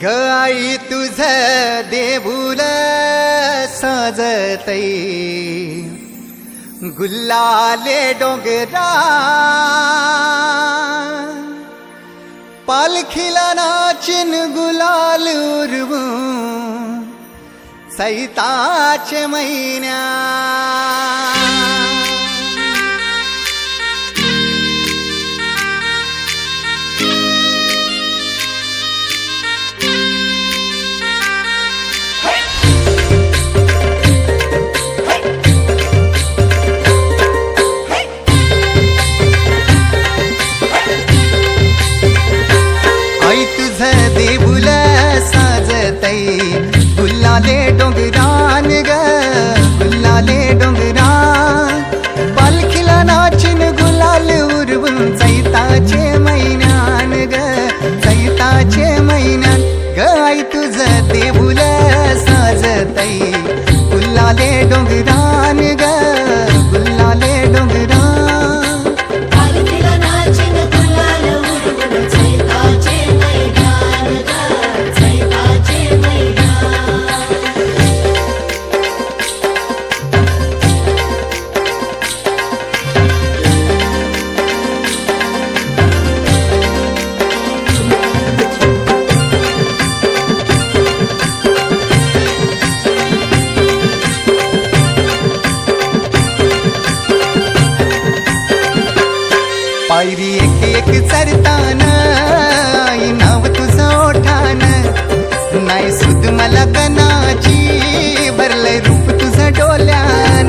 गाई तुझ देऊल साजतई गुल्लाले डोंगरा. पालखीला नाचिन गुलाल उरवू सैताचे महिन्या आई तुझ देऊल साजतई। गुल्लाले डोंगरान ग पायरी एक एक चरताना. आई नाव तुझं ओठान. नाही सुद मला कनाची भरलंय रूप तुझं डोल्यान.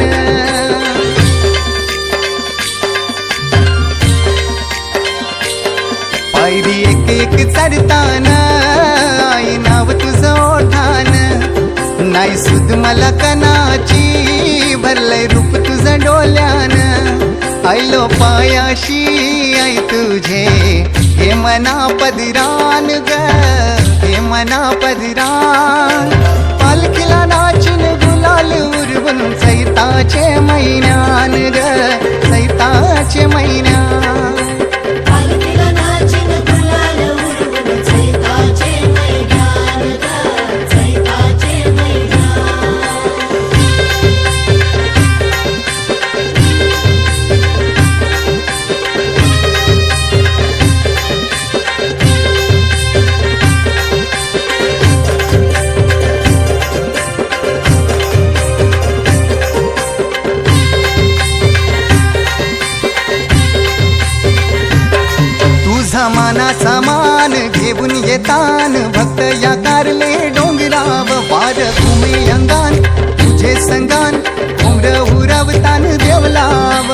पायरी एक एक चरताना. आई नाव तुझं ओठान. नाही सुद मला कनाची भरलंय रूप तुझं डोल्यान. आयलो पायाशी आई तुझे. हे मना पदरान ग हे मना पदरान. पालखीला तुझा सामान घेऊन येतान. भक्त या कारले डोंगराव वार भूमी अंगान. तुझे संगान उर उरवतान देवलाव.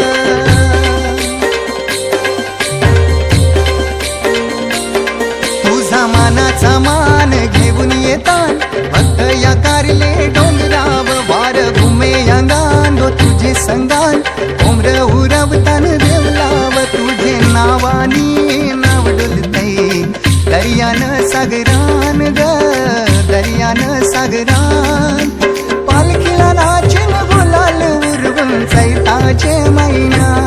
तुझा मानाचा मान घेऊन येतान. भक्त या कारले डोंगराव वार घुमे अंगान. तुझे संगान उमर उर पालखीला